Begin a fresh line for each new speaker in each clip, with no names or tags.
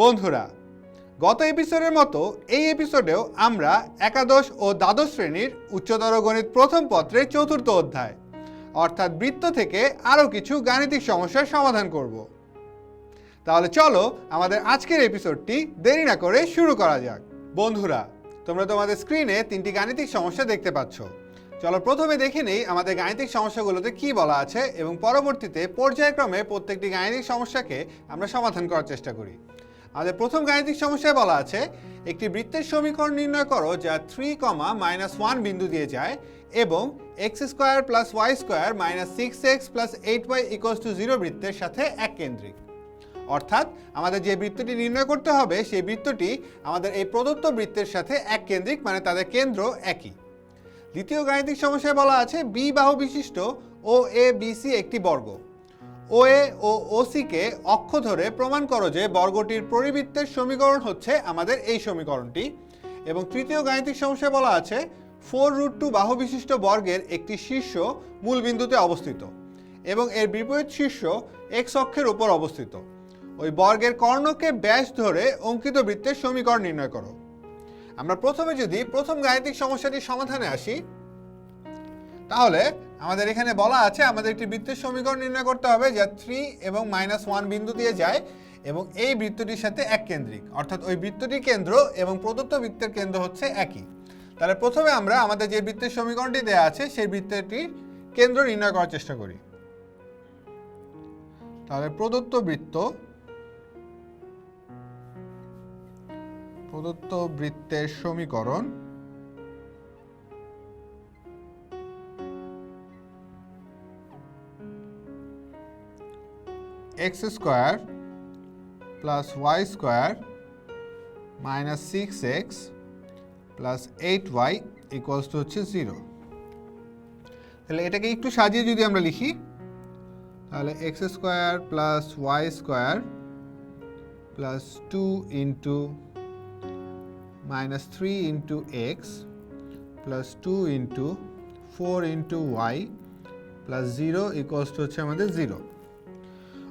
বন্ধুরা, গত এপিসোডের মতো এই এপিসোডেও আমরা একাদশ ও দ্বাদশ শ্রেণির উচ্চতর গণিত প্রথম পত্রের চতুর্থ অধ্যায়, অর্থাৎ বৃত্ত থেকে আরও কিছু গাণিতিক সমস্যার সমাধান করব। তাহলে চলো আমাদের আজকের এপিসোডটি দেরি না করে শুরু করা যাক। বন্ধুরা, তোমরা তোমাদের স্ক্রিনে তিনটি গাণিতিক সমস্যা দেখতে পাচ্ছ। চলো প্রথমে দেখে নেই আমাদের গাণিতিক সমস্যাগুলোতে কি বলা আছে এবং পরবর্তীতে পর্যায়ক্রমে প্রত্যেকটি গাণিতিক সমস্যাকে আমরা সমাধান করার চেষ্টা করি। আমাদের প্রথম গাণিতিক সমস্যায় বলা আছে, একটি বৃত্তের সমীকরণ নির্ণয় করো যা থ্রি কমা মাইনাস ওয়ান বিন্দু দিয়ে যায় এবং x square plus y square minus six x plus eight y equals to zero বৃত্তের সাথে এক কেন্দ্রিক অর্থাৎ আমাদের যে বৃত্তটি নির্ণয় করতে হবে, সেই বৃত্তটি আমাদের এই প্রদত্ত বৃত্তের সাথে এক কেন্দ্রিক মানে তাদের কেন্দ্র একই। দ্বিতীয় গাণিতিক সমস্যায় বলা আছে বি বাহু বিশিষ্ট ও এ বিসি একটি বর্গ। ও এ ও ওসিকে অক্ষ ধরে প্রমাণ করো যে বর্গটির পরিবৃত্তের সমীকরণ হচ্ছে আমাদের এই সমীকরণটি। এবং তৃতীয় গাণিতিক সমস্যায় বলা আছে, ফোর রুট টু বাহু বিশিষ্ট বর্গের একটি শীর্ষ মূল বিন্দুতে অবস্থিত এবং এর বিপরীত শীর্ষ এক্স অক্ষের উপর অবস্থিত। ওই বর্গের কর্ণকে ব্যাস ধরে অঙ্কিত বৃত্তের সমীকরণ নির্ণয় করো। আমরা প্রথমে যদি প্রথম গাণিতিক সমস্যাটির সমাধানে আসি, তাহলে আমাদের এখানে বলা আছে, আমাদের একটি বৃত্তের সমীকরণ নির্ণয় করতে হবে যা থ্রি এবং মাইনাস ওয়ান বিন্দু দিয়ে যায় এবং এই বৃত্তটির সাথে এক কেন্দ্রিক অর্থাৎ ওই বৃত্তটির কেন্দ্র এবং প্রদত্ত বৃত্তের কেন্দ্র হচ্ছে একই। তাহলে প্রথমে আমরা আমাদের যে বৃত্তের সমীকরণটি দেওয়া আছে, সেই বৃত্তটির কেন্দ্র নির্ণয় করার চেষ্টা করি। তাহলে প্রদত্ত বৃত্ত, প্রদত্ত বৃত্তের সমীকরণ x square plus y square minus six x plus eight y equals to হচ্ছে জিরো। তাহলে এটাকে একটু সাজিয়ে যদি আমরা লিখি, তাহলে x square plus y square plus two into minus three into x plus two into four into y plus zero equals to হচ্ছে আমাদের জিরো।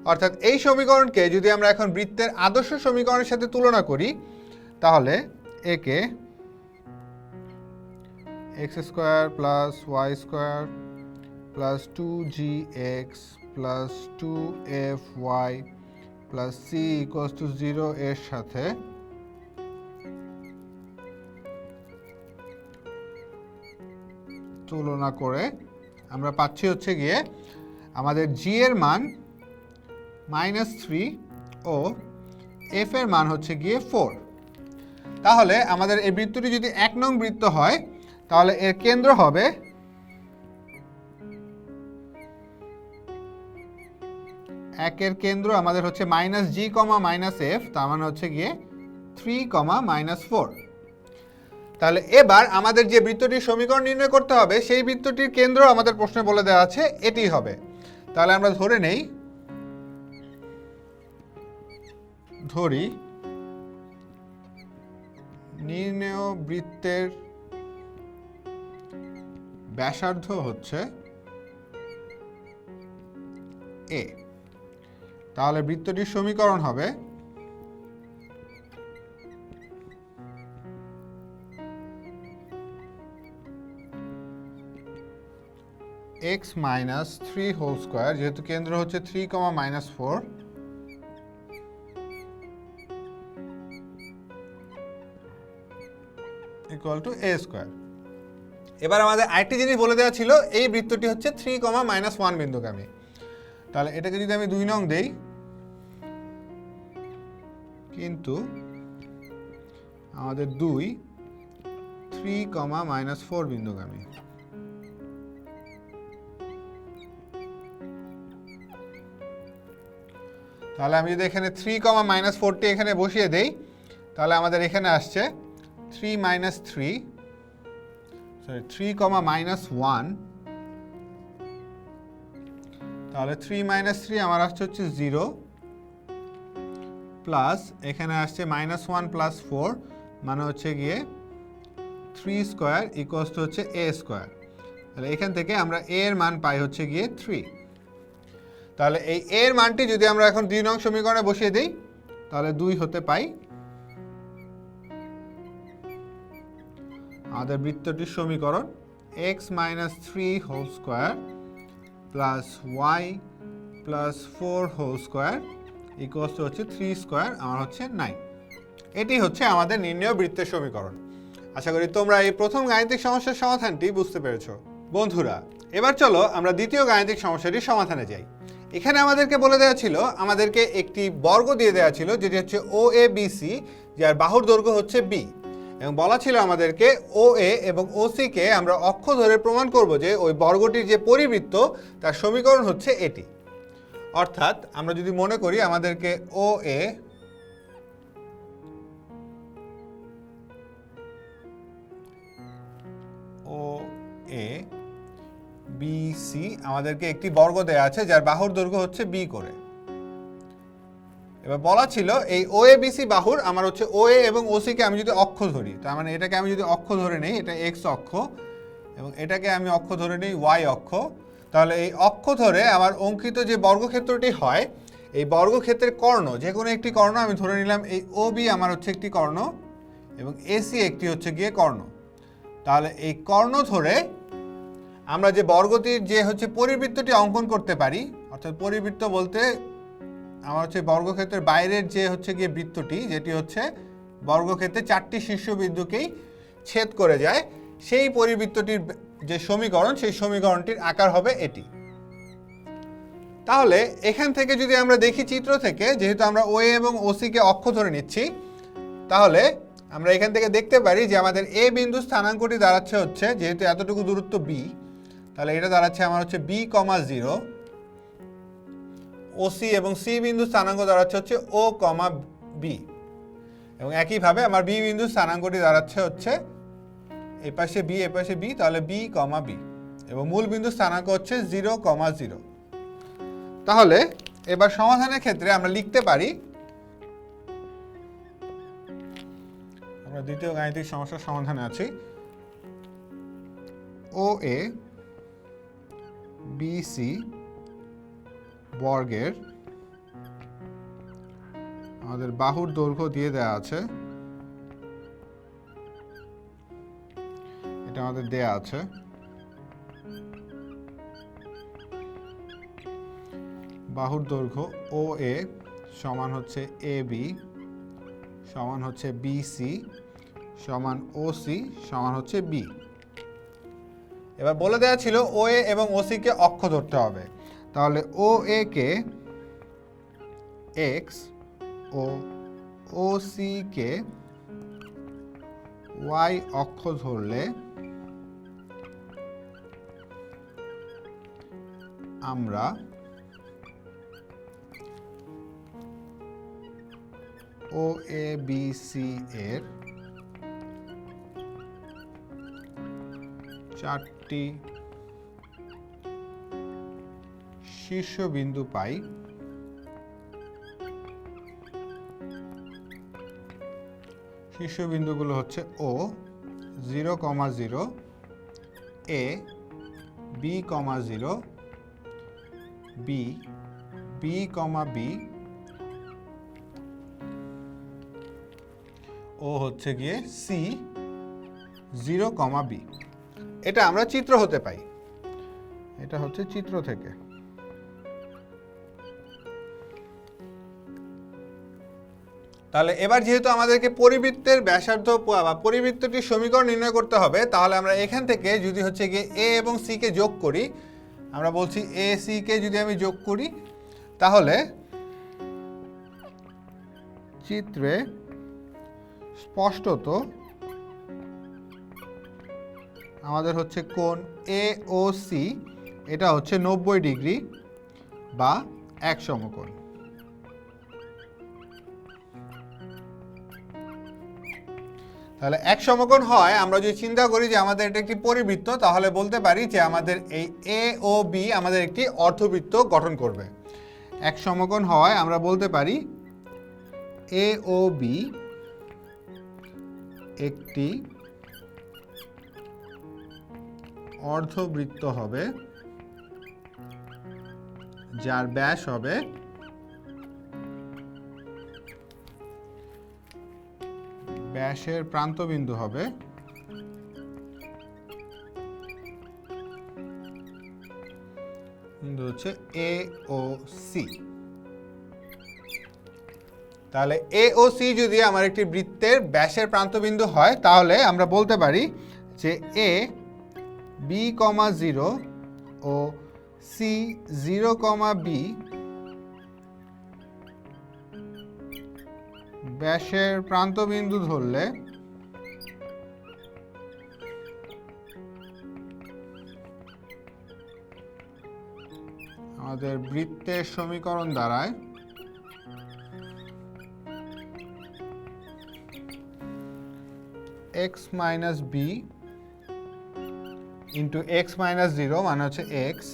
অর্থাৎ এই সমীকরণকে যদি আমরা এখন বৃত্তের আদর্শ সমীকরণের সাথে তুলনা করি, তাহলে একে x square plus y square plus two g x plus two f y plus c equals to zero এর সাথে তুলনা করে আমরা পাচ্ছি হচ্ছে গিয়ে আমাদের জি এর মান মাইনাস থ্রি ও এফ এর মান হচ্ছে গিয়ে ফোর তাহলে আমাদের এই বৃত্তটি যদি এক নং বৃত্ত হয়, তাহলে এর কেন্দ্র হবে একের কেন্দ্র আমাদের হচ্ছে minus g comma minus f তার মানে হচ্ছে গিয়ে থ্রি কমা মাইনাস ফোর তাহলে এবার আমাদের যে বৃত্তটির সমীকরণ নির্ণয় করতে হবে, সেই বৃত্তটির কেন্দ্র আমাদের প্রশ্নে বলে দেওয়া আছে, এটি হবে। তাহলে আমরা ধরে নেই ধরি নির্ণেয় বৃত্তের ব্যাসার্ধ হচ্ছে এ তাহলে বৃত্তটির সমীকরণ হবে x minus three whole square যেহেতু কেন্দ্র হচ্ছে three comma minus four equals to a square এবার আমাদের আরেকটি জিনিস বলে দেওয়া ছিল, এই বৃত্তটি হচ্ছে থ্রি কমা মাইনাস ওয়ান বিন্দুগামী। তাহলে এটাকে যদি আমি দুই নং দেই, কিন্তু আমাদের দুই থ্রি কমা মাইনাস ফোর বিন্দুগামী। তাহলে আমি যদি এখানে থ্রি কমা মাইনাস ফোরটি এখানে বসিয়ে দেই, তাহলে আমাদের এখানে আসছে three minus three sorry three comma minus one তাহলে থ্রি মাইনাস থ্রি আমার আসছে হচ্ছে জিরো প্লাস এখানে আসছে মাইনাস ওয়ান প্লাস ফোর মানে হচ্ছে গিয়ে থ্রি স্কোয়ার ইকুয়ালস টু হচ্ছে এ স্কোয়ার তাহলে এখান থেকে আমরা এর মান পাই হচ্ছে গিয়ে থ্রি তাহলে এই এর মানটি যদি আমরা এখন দুই নং সমীকরণে বসিয়ে দিই, তাহলে দুই হতে পাই আমাদের বৃত্তটির সমীকরণ x minus three whole square plus y plus four whole square equals to হচ্ছে থ্রি স্কোয়ার আমার হচ্ছে নাইন এটি হচ্ছে আমাদের নির্ণয় বৃত্তের সমীকরণ। আশা করি তোমরা এই প্রথম গাণিতিক সমস্যার সমাধানটি বুঝতে পেরেছ। বন্ধুরা, এবার চলো আমরা দ্বিতীয় গাণিতিক সমস্যাটির সমাধানে যাই। এখানে আমাদেরকে বলে দেওয়া ছিল, আমাদেরকে একটি বর্গ দিয়ে দেওয়া ছিল, যেটি হচ্ছে ও এ বি সি যার বাহুর দৈর্ঘ্য হচ্ছে বি এবং বলা ছিল আমাদেরকে ও এ এবং ও কে আমরা অক্ষ ধরে প্রমাণ করব যে ওই বর্গটির যে পরিবৃত্ত, তার সমীকরণ হচ্ছে এটি। অর্থাৎ আমরা যদি মনে করি আমাদেরকে ও এ বি সি আমাদেরকে একটি বর্গ দেয়া আছে, যার বাহুর দৈর্ঘ্য হচ্ছে বি করে। এবার বলা ছিল এই ও এ বিসি বাহুর আমার হচ্ছে ও এ এবং ও কে আমি যদি অক্ষ ধরি, তার মানে এটাকে আমি যদি অক্ষ ধরে নেই, এটা এক্স অক্ষ, এবং এটাকে আমি অক্ষ ধরে নিই ওয়াই অক্ষ, তাহলে এই অক্ষ ধরে আমার অঙ্কিত যে বর্গক্ষেত্রটি হয়, এই বর্গক্ষেত্রের কর্ণ, যে কোনো একটি কর্ণ আমি ধরে নিলাম, এই ও বি আমার হচ্ছে একটি কর্ণ, এবং এসি একটি হচ্ছে গিয়ে কর্ণ। তাহলে এই কর্ণ ধরে আমরা যে বর্গটির যে হচ্ছে পরিবৃত্তটি অঙ্কন করতে পারি, অর্থাৎ পরিবৃত্ত বলতে আমার হচ্ছে বর্গক্ষেত্রের বাইরের যে হচ্ছে গিয়ে বৃত্তটি, যেটি হচ্ছে বর্গক্ষেত্রে চারটি শীর্ষবিন্দুকেই ছেদ করে যায়, সেই পরিবৃত্তটির যে সমীকরণ, সেই সমীকরণটির আকার হবে এটি। তাহলে এখান থেকে যদি আমরা দেখি চিত্র থেকে, যেহেতু আমরা ও এবং ওসিকে অক্ষ ধরে নিচ্ছি, তাহলে আমরা এখান থেকে দেখতে পারি যে আমাদের এ বিন্দু স্থানাঙ্কটি দাঁড়াচ্ছে হচ্ছে, যেহেতু এতটুকু দূরত্ব বি তাহলে এটা দাঁড়াচ্ছে আমার হচ্ছে বি কমা জিরো। ওসি এবং সি বিন্দু স্থানাঙ্ক দাঁড়াচ্ছে হচ্ছে ও কমা বি এবং একইভাবে আমার বি বিন্দু স্থানাঙ্কটি দাঁড়াচ্ছে হচ্ছে এ পাশে বি এ পাশে বি তাহলে বি কমা বি এবং মূল বিন্দু স্থানাঙ্ক হচ্ছে জিরো কমা জিরো। তাহলে এবার সমাধানের ক্ষেত্রে আমরা লিখতে পারি, আমরা দ্বিতীয় গাণিতিক সমস্যার সমাধানে আছি। ও এ বিসি বর্গের আমাদের বাহুর দৈর্ঘ্য দিয়ে দেওয়া আছে। এটা আমাদের দেয়া আছে। বাহুর দৈর্ঘ্য ও এ সমান হচ্ছে এ বি সমান হচ্ছে বিসি সমান ও সি সমান হচ্ছে বি এবার বলে দেওয়া ছিল ও এ এবং ও কে অক্ষ ধরতে হবে। তাহলে ও এ কে? এক্স ও ও সি কে? ওয়াই অক্ষ ধরলে আমরা ও, এ, বি, সি এর চারটি শীর্ষবিন্দু পাই। শীর্ষবিন্দুগুলো হচ্ছে O zero comma zero A b comma zero B b comma b ও হচ্ছে গিয়ে সি জিরো কমা বি এটা আমরা চিত্র হতে পাই। এটা হচ্ছে চিত্র থেকে। তাহলে এবার যেহেতু আমাদেরকে পরিবৃত্তের ব্যাসার্ধ বা পরিবৃত্তটির সমীকরণ নির্ণয় করতে হবে, তাহলে আমরা এখান থেকে যদি হচ্ছে গিয়ে এ এবং সি কে যোগ করি, আমরা বলছি এ সি কে যদি আমি যোগ করি, তাহলে চিত্রে স্পষ্টত আমাদের হচ্ছে কোন এ ও সি এটা হচ্ছে নব্বই ডিগ্রি বা এক সমকোণ। তাহলে এক সমকোণ হয়, আমরা যদি চিন্তা করি যে আমাদের এটা একটি পরিবৃত্ত, তাহলে বলতে পারি যে আমাদের এই এ ও বি আমাদের একটি অর্ধবৃত্ত গঠন করবে। এক সমকোণ হওয়ায় আমরা বলতে পারি এ ও বি একটি অর্ধবৃত্ত হবে, যার ব্যাস হবে ব্যাসের প্রান্তবিন্দু হবে। বিন্দু হচ্ছে এ ও সি তাহলে এ ও সি যদি আমার একটি বৃত্তের ব্যাসের প্রান্তবিন্দু হয়, তাহলে আমরা বলতে পারি যে এ বি কমা জিরো ও সি জিরো, কমা বি ব্যাসের প্রান্তবিন্দু ধরলে আমাদের বৃত্তের সমীকরণ দ্বারায় x minus b into x minus zero মানে হচ্ছে x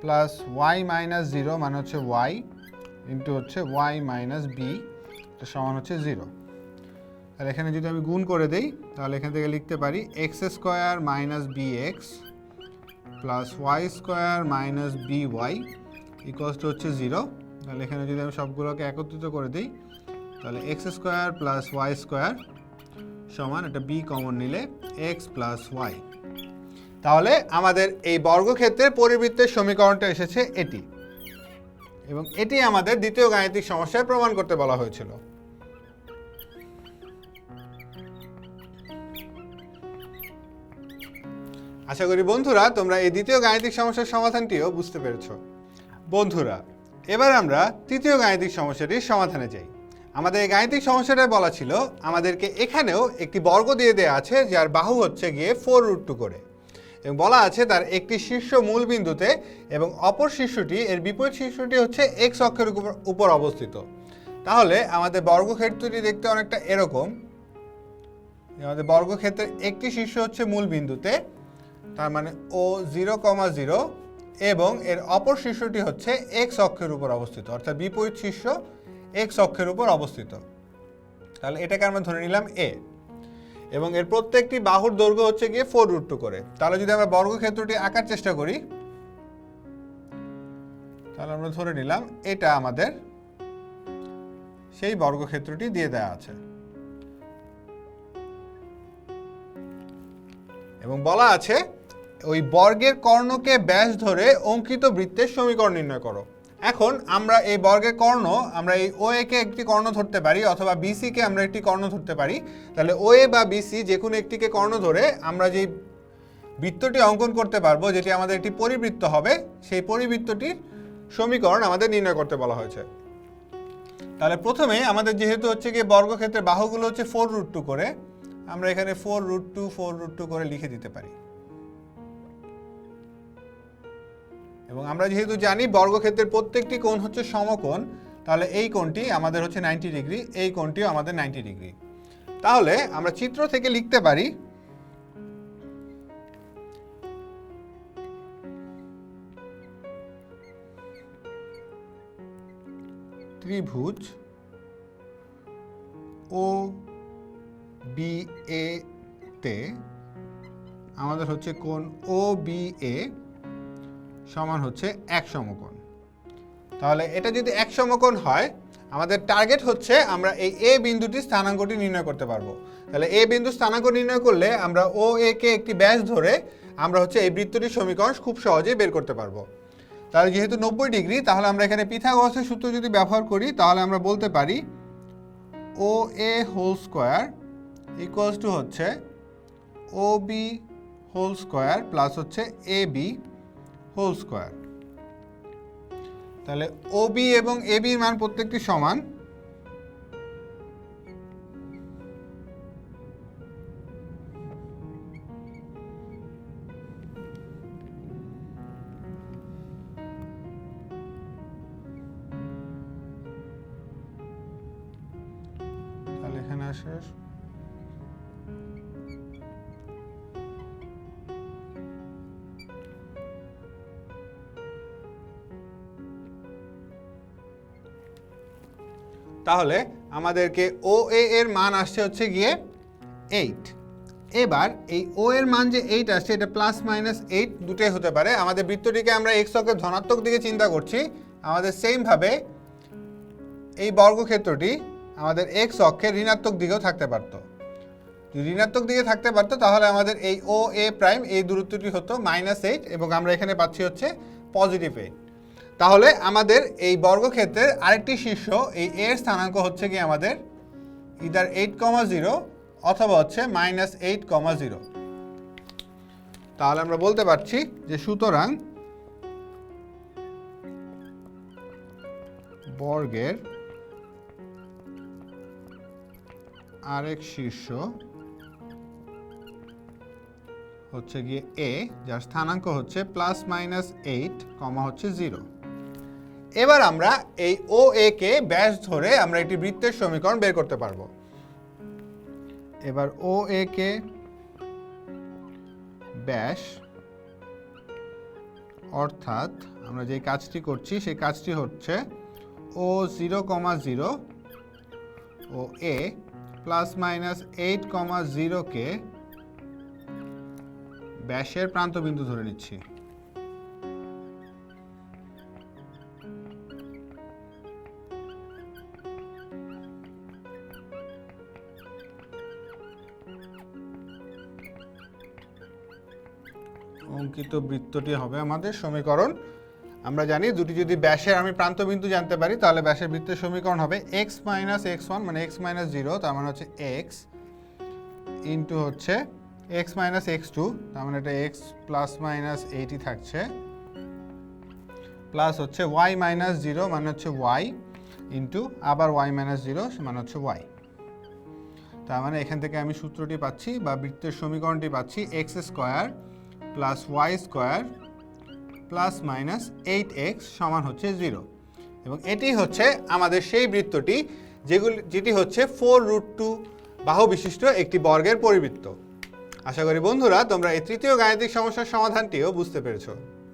plus y minus zero মানে হচ্ছে ওয়াই ইন্টু হচ্ছে ওয়াই মাইনাস বি এটা সমান হচ্ছে জিরো। আর এখানে যদি আমি গুণ করে দেই, তাহলে এখান থেকে লিখতে পারি x square minus b x plus y square minus b y equals হচ্ছে জিরো। তাহলে এখানে যদি আমি সবগুলোকে একত্রিত করে দিই, তাহলে x square plus y square সমান একটা বি কমন নিলে এক্স প্লাস ওয়াই। তাহলে আমাদের এই বর্গক্ষেত্রের পরিবৃত্তের সমীকরণটা এসেছে এটি। এবং এটি আমাদের দ্বিতীয় গাণিতিক সমস্যায় প্রমাণ করতে বলা হয়েছিল। আশা করি বন্ধুরা, তোমরা এই দ্বিতীয় গাণিতিক সমস্যার সমাধানটিও বুঝতে পেরেছ। বন্ধুরা, এবার আমরা তৃতীয় গাণিতিক সমস্যাটির সমাধানে যাই। আমাদের এই গাণিতিক সমস্যাটায় বলা ছিল, আমাদেরকে এখানেও একটি বর্গ দিয়ে দেওয়া আছে, যার বাহু হচ্ছে গিয়ে ফোর রুট টু করে। এবং বলা আছে তার একটি শীর্ষ মূল বিন্দুতে এবং অপর শীর্ষটি, এর বিপরীত শীর্ষটি হচ্ছে এক্স অক্ষের উপর অবস্থিত। তাহলে আমাদের বর্গক্ষেত্রটি দেখতে অনেকটা এরকম। আমাদের বর্গক্ষেত্রের একটি শীর্ষ হচ্ছে মূল বিন্দুতে তার মানে ও জিরো কমা জিরো এবং এর অপর শীর্ষটি হচ্ছে এক্স অক্ষের উপর অবস্থিত, অর্থাৎ বিপরীত শীর্ষ এক্স অক্ষের উপর অবস্থিত। তাহলে এটাকে আমরা ধরে নিলাম এ। এবং এর প্রত্যেকটি বাহুর দৈর্ঘ্য হচ্ছে গিয়ে ফোর রুট টু করে। তাহলে যদি আমরা বর্গক্ষেত্রটি আঁকার চেষ্টা করি, তাহলে আমরা ধরে নিলাম এটা আমাদের সেই বর্গক্ষেত্রটি দিয়ে দেওয়া আছে। এবং বলা আছে ওই বর্গের কর্ণকে ব্যাস ধরে অঙ্কিত বৃত্তের সমীকরণ নির্ণয় করো। এখন আমরা এই বর্গের কর্ণ, আমরা এই ও কে একটি কর্ণ ধরতে পারি অথবা বিসি কে আমরা একটি কর্ণ ধরতে পারি। তাহলে ও এ বা বিসি যে কোনো একটিকে কর্ণ ধরে আমরা যেই বৃত্তটি অঙ্কন করতে পারব, যেটি আমাদের একটি পরিবৃত্ত হবে, সেই পরিবৃত্তটির সমীকরণ আমাদের নির্ণয় করতে বলা হয়েছে। তাহলে প্রথমে আমাদের যেহেতু হচ্ছে গিয়ে বর্গক্ষেত্রের বাহুগুলো হচ্ছে ফোর রুট টু করে, আমরা এখানে four root two four root two করে লিখে দিতে পারি। এবং আমরা যেহেতু জানি বর্গক্ষেত্রের প্রত্যেকটি কোণ হচ্ছে সমকোণ, তাহলে এই কোণটি আমাদের হচ্ছে নাইনটি ডিগ্রি এই কোণটিও আমাদের নাইনটি ডিগ্রি তাহলে আমরা চিত্র থেকে লিখতে পারি, ত্রিভুজ ও বি এ তে আমাদের হচ্ছে কোণ ও বি এ সমান হচ্ছে এক সমকোণ। তাহলে এটা যদি এক সমকোণ হয়, আমাদের টার্গেট হচ্ছে আমরা এই এ বিন্দুটির স্থানাঙ্কটি নির্ণয় করতে পারব। তাহলে এ বিন্দু স্থানাঙ্ক নির্ণয় করলে আমরা ও এ কে একটি ব্যাস ধরে আমরা হচ্ছে এই বৃত্তটির সমীকরণ খুব সহজেই বের করতে পারব। তাহলে যেহেতু নব্বই ডিগ্রি, তাহলে আমরা এখানে পিথাগোরাসের সূত্র যদি ব্যবহার করি, তাহলে আমরা বলতে পারি O A whole square equals to হচ্ছে O B whole square plus হচ্ছে এ বি হোল স্কোয়ার। তাহলে ও বি এবং এ বির মান প্রত্যেকটি সমান। তাহলে আমাদেরকে ও এর মান আসছে হচ্ছে গিয়ে এইট এবার এই ও এর মান যে এইট আসছে, এটা প্লাস মাইনাস এইট দুটোই হতে পারে। আমাদের বৃত্তটিকে আমরা এক্স অক্ষের ধনাত্মক দিকে চিন্তা করছি। আমাদের সেমভাবে এই বর্গক্ষেত্রটি আমাদের এক্স অক্ষের ঋণাত্মক দিকেও থাকতে পারতো। যদি ঋণাত্মক দিকে থাকতে পারতো, তাহলে আমাদের এই ও এ প্রাইম এই দূরত্বটি হতো মাইনাস এইট এবং আমরা এখানে পাচ্ছি হচ্ছে পজিটিভ এইট তাহলে আমাদের এই বর্গক্ষেত্রের আরেকটি শীর্ষ, এই এ এর স্থানাঙ্ক হচ্ছে কি আমাদের? ইদার এইট কমা জিরো অথবা হচ্ছে মাইনাস এইট কমা জিরো তাহলে আমরা বলতে পারছি যে সুতরাং বর্গের আরেক শীর্ষ হচ্ছে গিয়ে এ, যার স্থানাঙ্ক হচ্ছে প্লাস মাইনাস এইট কমা হচ্ছে জিরো এবার আমরা এই ও এ কে ব্যাস ধরে আমরা একটি বৃত্তের সমীকরণ বের করতে পারব। এবার ও এ কে ব্যাস, অর্থাৎ আমরা যে কাজটি করছি, সেই কাজটি হচ্ছে O zero comma zero O A plus minus eight comma জিরোকে ব্যাসের প্রান্তবিন্দু ধরে নিচ্ছি। অঙ্কিত বৃত্তটি হবে আমাদের সমীকরণ। আমরা জানি দুটি যদি ব্যাসের আমি প্রান্তবিন্দু জানতে পারি, তাহলে ব্যাসের বৃত্তের সমীকরণ হবে এক্স মাইনাস এক্স ওয়ান মানে এক্স মাইনাস জিরো তার মানে হচ্ছে এক্স ইন্টু হচ্ছে এক্স মাইনাস এক্স টু তার মানে এটা এক্স প্লাস মাইনাস এইটি থাকছে। প্লাস হচ্ছে ওয়াই মাইনাস জিরো মানে হচ্ছে ওয়াই ইন্টু আবার ওয়াই মাইনাস জিরো মানে হচ্ছে ওয়াই তার মানে এখান থেকে আমি সূত্রটি পাচ্ছি বা বৃত্তের সমীকরণটি পাচ্ছি x square plus y square plus minus eight x সমান হচ্ছে জিরো এবং এটি হচ্ছে আমাদের সেই বৃত্তটি যেগুলি, যেটি হচ্ছে ফোর রুট টু বাহু বিশিষ্ট একটি বর্গের পরিবৃত্ত। আশা করি বন্ধুরা, তোমরা এই তৃতীয় গাণিতিক সমস্যার সমাধানটিও বুঝতে পেরেছ।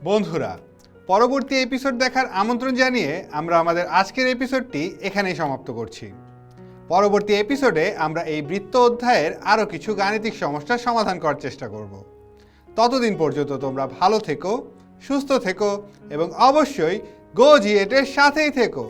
বন্ধুরা, পরবর্তী এপিসোড দেখার আমন্ত্রণ জানিয়ে আমরা আমাদের আজকের এপিসোডটি এখানেই সমাপ্ত করছি। পরবর্তী এপিসোডে আমরা এই বৃত্ত অধ্যায়ের আরও কিছু গাণিতিক সমস্যার সমাধান করার চেষ্টা করব। ততদিন পর্যন্ত তোমরা ভালো থেকো সুস্থ থেকো এবং অবশ্যই গো সাথেই থেকো।